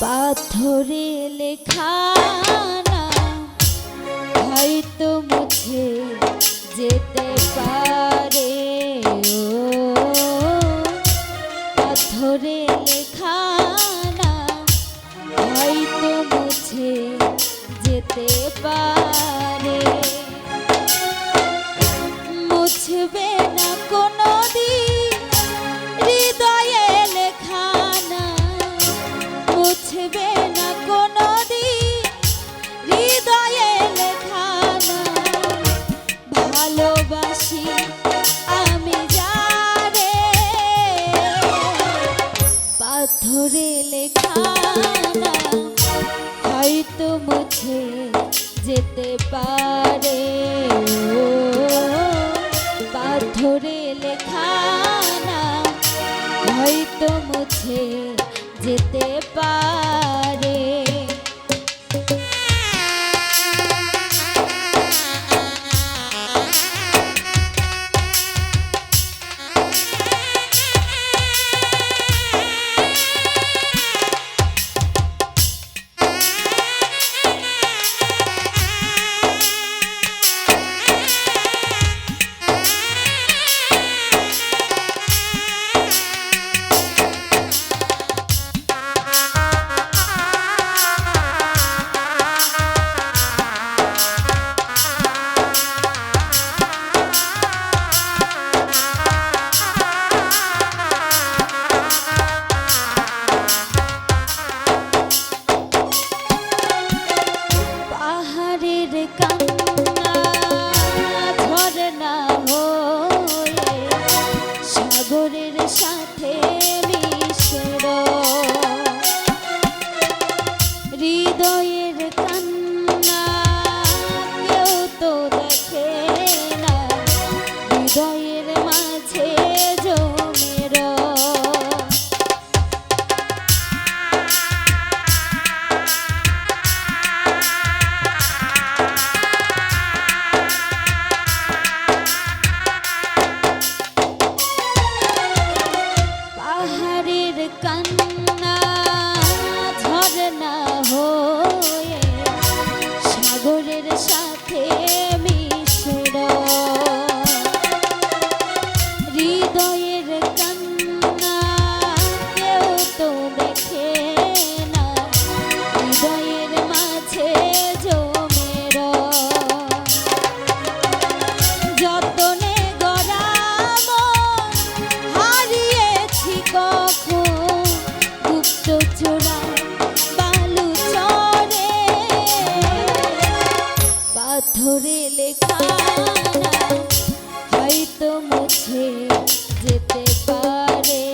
পাথরে লেখা না, হয়তো মুছে যেতে পারে ও। পাথরে লেখা না, হয়তো মুছে যেতে পারে। পাথরে লেখা হয়তো মুছে যেতে পারে। পাথরে লেখা হয়তো মুছে যেতে পারে। করে লেখা হয়তো মুছে যেতে পারে।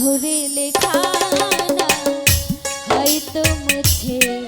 পাথরে লেখা হয়তো মুছে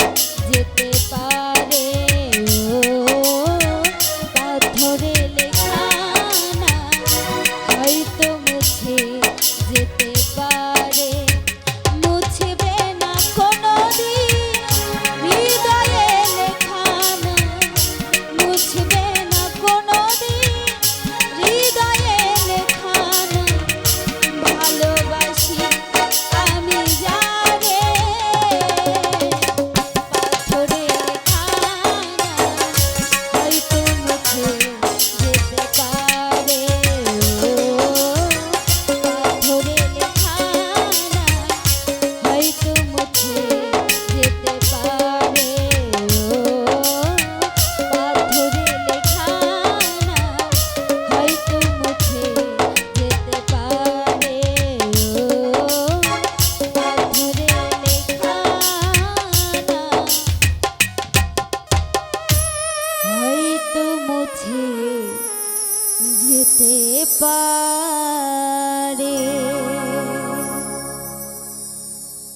যেতে পারে